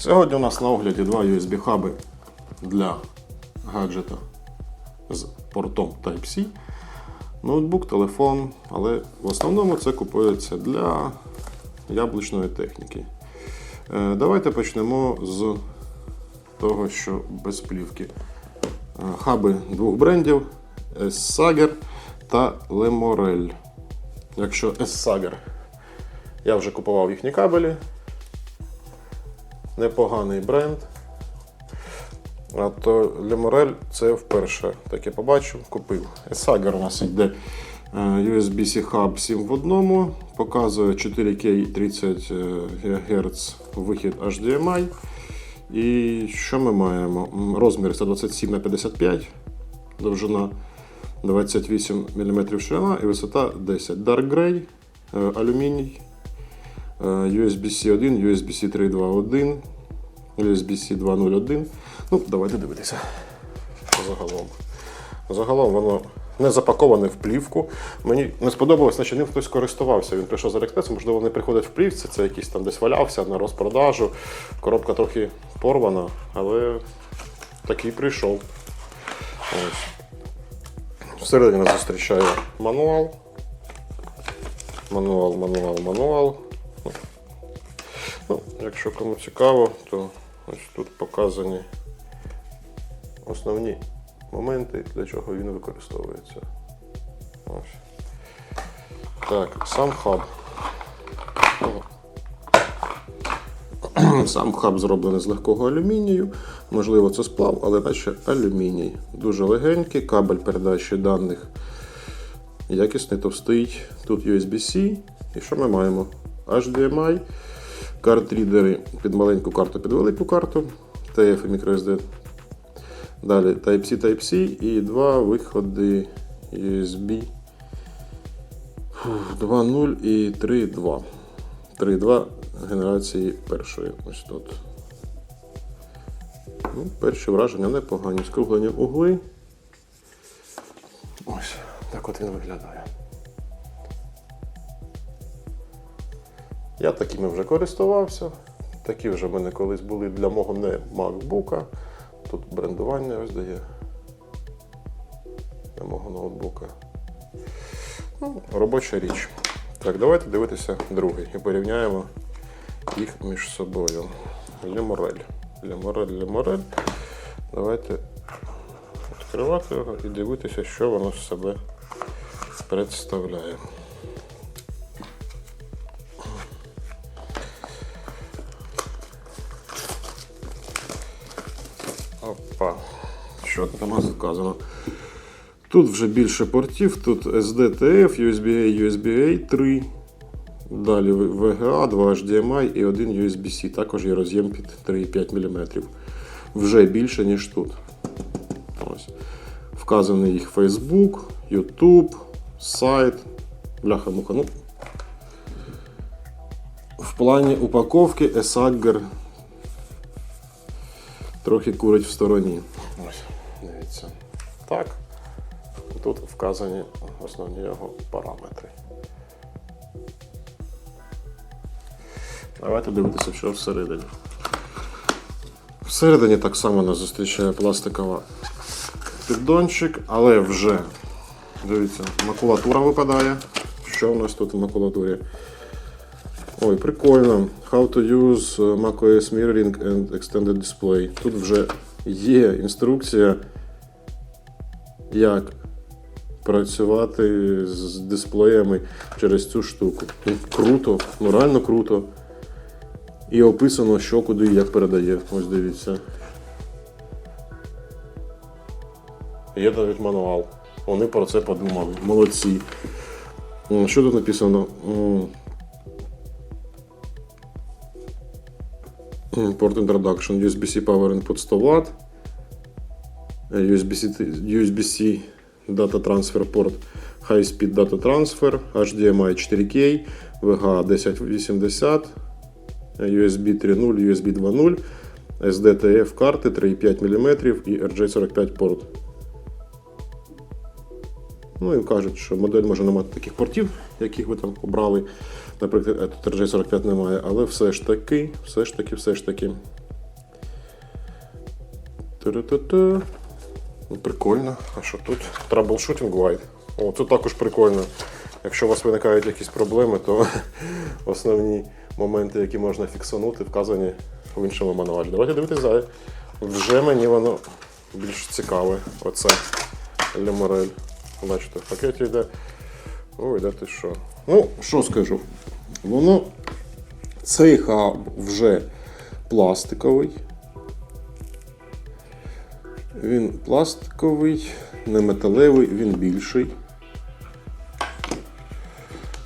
Сьогодні у нас на огляді два USB-хаби для гаджета з портом Type-C. Ноутбук, телефон, але в основному це купується для яблучної техніки. Е, Давайте почнемо з того, що без плівки. Е, Хаби двох брендів S-Sager та Lemorel. Якщо S-Sager, я вже купував їхні кабелі. Непоганий бренд. А то Lemorel це вперше таке побачив, купив. S-Sager у нас йде е, USB-C хаб 7 в одному, показує 4K 30 ГГц вихід HDMI. І що ми маємо? Розмір 127 на 55, довжина 28 мм ширина і висота 10 Dark Gray, е, алюміній, е, USB-C 1, USB-C 3.2.1, USB-C 2.0.1. Ну, давайте дивитися. Загалом. Загалом воно не запаковане в плівку. Мені не сподобалось, наче ним хтось користувався. Він прийшов з Аліекспресу, можливо, не приходить в плівці, це якийсь там десь валявся на розпродажу. Коробка трохи порвана, але такий прийшов. Ось. Всередині нас зустрічає мануал. Мануал, мануал, мануал. Ну, якщо кому цікаво, то ось тут показані основні моменти, для чого він використовується. Ось. Так, сам хаб. Сам хаб зроблений з легкого алюмінію. Можливо, це сплав, але наче алюміній. Дуже легенький, кабель передачі даних якісний, товстий. Тут USB-C. І що ми маємо? HDMI, карт-рідери під маленьку карту, під велику карту, TF і microSD. Далі Type-C, Type-C і два виходи USB 2.0 і 3.2. 3.2 генерації першої. Ось тут. Ну, перші враження непогані. Скруглені угли. Ось, так от він виглядає. Я такими вже користувався. Такі вже в мене колись були для мого не MacBook. Тут брендування ось дає для мого ноутбука. Ну, робоча річ. Так, давайте дивитися другий і порівняємо їх між собою. Леморель. Леморель, Леморель. Давайте відкривати його і дивитися, що воно з себе представляє. Там сказано? Тут вже більше портів, тут SDTF, USB-A, USB-A 3. Далі VGA, 2 HDMI і один USB-C. Також є роз'єм під 3,5 мм. Вже більше, ніж тут. Ось. Вказаний їх Facebook, YouTube, сайт. Бляха-муха. Ну, в плані упаковки Esagger трохи курить в стороні. Ось. Так. Тут вказані основні його параметри. Давайте дивитися, що всередині. Всередині так само нас зустрічає пластикова піддончик, але вже, дивіться, макулатура випадає. Що у нас тут в макулатурі? Ой, прикольно. How to use macOS Mirroring and Extended Display. Тут вже є інструкція, як працювати з дисплеями через цю штуку. Ну, круто, ну круто. І описано, що куди і як передає. Ось дивіться. Є навіть мануал. Вони про це подумали. Молодці. Що тут написано? Port Introduction, USB-C Power Input 100 Вт. USB-C, USB-C Data Transfer Port High Speed Data Transfer, HDMI 4K, VGA 1080, USB 3.0, USB 2.0, SDTF карти 3,5 мм і RJ45 порт. Ну і кажуть, що модель може не мати таких портів, яких ви там обрали. Наприклад, тут RJ45 немає, але все ж таки, все ж таки, все ж таки Ту-ру-ту-ту. Ну, Прикольно. А що тут? Troubleshooting Guide. О, це також прикольно. Якщо у вас виникають якісь проблеми, то основні моменти, які можна фіксанути, вказані в іншому мануалі. Давайте дивитися далі. Вже мені воно більш цікаве. Оце Леморель. Бачите, в пакеті йде. Ой, де ти що? Ну, що скажу? Воно. Цей хаб вже пластиковий. Він пластиковий, не металевий, він більший.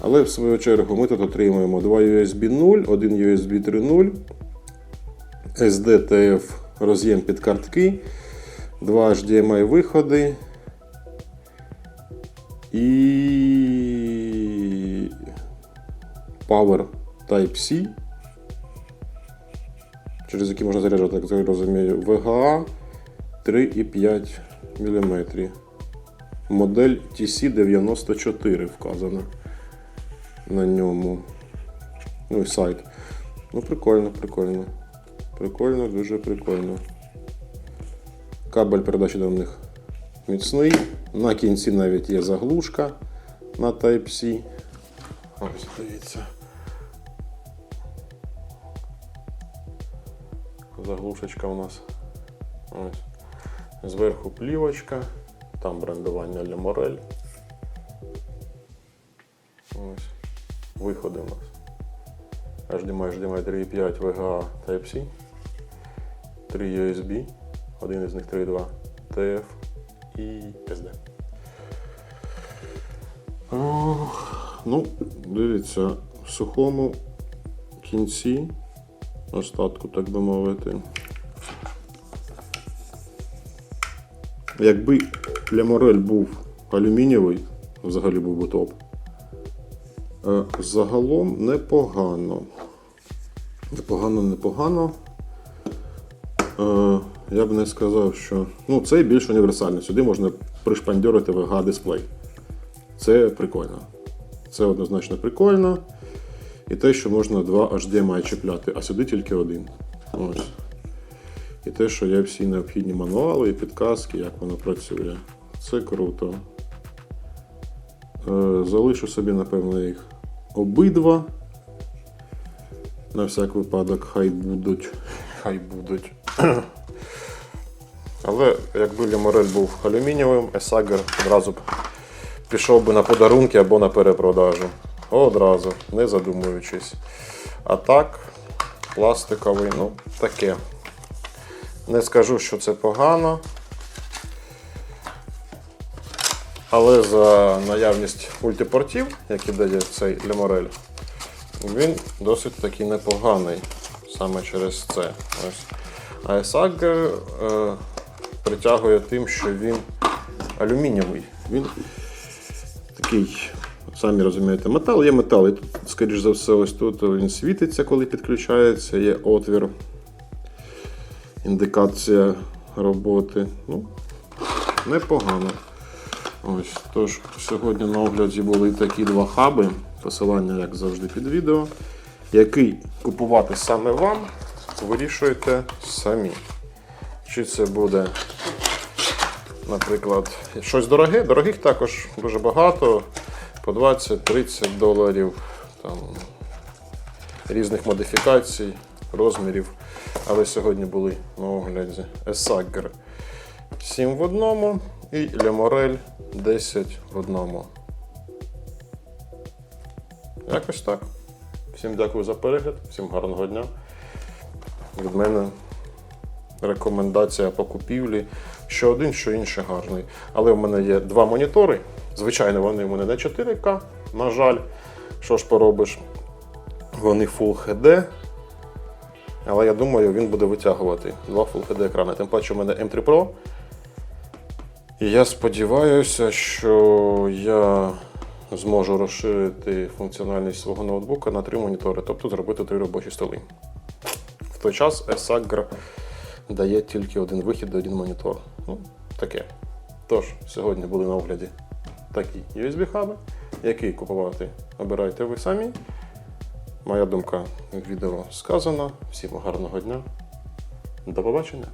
Але в свою чергу ми тут отримуємо два USB 0, один USB 3.0, SDTF роз'єм під картки, два HDMI виходи і Power Type-C, через який можна заряджати, як я розумію, VGA 3,5 мм. Модель TC94 вказана на ньому. Ну і сайт. Ну, прикольно, прикольно. Прикольно, дуже прикольно. Кабель передачі даних міцний. На кінці навіть є заглушка на Type-C. Ось, дивіться. Заглушечка у нас. Ось. Зверху плівочка, там брендування для Морель. Ось. Виходи у нас. HDMI, HDMI 3.5 VGA Type-C. 3 USB, один із них 3.2 TF і SD. Ну, дивіться, в сухому кінці, остатку, так би мовити. Якби Леморель був алюмінієвий, взагалі був би топ. Е, Загалом непогано. Непогано, непогано. Е, Я б не сказав, що. Ну, цей більш універсальний. Сюди можна пришпандьорити VGA дисплей. Це прикольно. Це однозначно прикольно. І те, що можна два HDMI чіпляти, а сюди тільки один. Ось. І те, що є всі необхідні мануали і підказки, як воно працює. Це круто. Е, Залишу собі, напевно, їх обидва. На всяк випадок хай будуть. Хай будуть. Але якби Ліморель був алюмінієвим, Есагер одразу б пішов би на подарунки або на перепродажу. Одразу, не задумуючись. А так, пластиковий, ну, таке. Не скажу, що це погано. Але за наявність мультипортів, які дає цей Леморель, він досить таки непоганий саме через це. Ось. А е, притягує тим, що він алюмінієвий. Він такий, самі розумієте, метал є метал. І тут, скоріш за все, ось тут він світиться, коли підключається, є отвір, індикація роботи. Ну, непогано. Ось, тож, сьогодні на огляді були такі два хаби. Посилання, як завжди, під відео. Який купувати саме вам, вирішуєте самі. Чи це буде, наприклад, щось дороге? Дорогих також дуже багато. По 20-30 доларів. Там, різних модифікацій, розмірів. Але сьогодні були на огляді Esagger 7 в одному і Lemorel 10 в одному. Якось так. Всім дякую за перегляд, всім гарного дня. Від мене рекомендація по купівлі. Що один, що інший гарний. Але в мене є два монітори. Звичайно, вони в мене не 4К, на жаль. Що ж поробиш? Вони Full HD. Але я думаю, він буде витягувати два Full HD екрани. Тим паче у мене M3 Pro. І я сподіваюся, що я зможу розширити функціональність свого ноутбука на три монітори, тобто зробити три робочі столи. В той час Esagger дає тільки один вихід один монітор. Ну, таке. Тож, сьогодні були на огляді такі USB-хаби. Який купувати, обирайте ви самі. Моя думка відео сказана. Всім гарного дня. До побачення!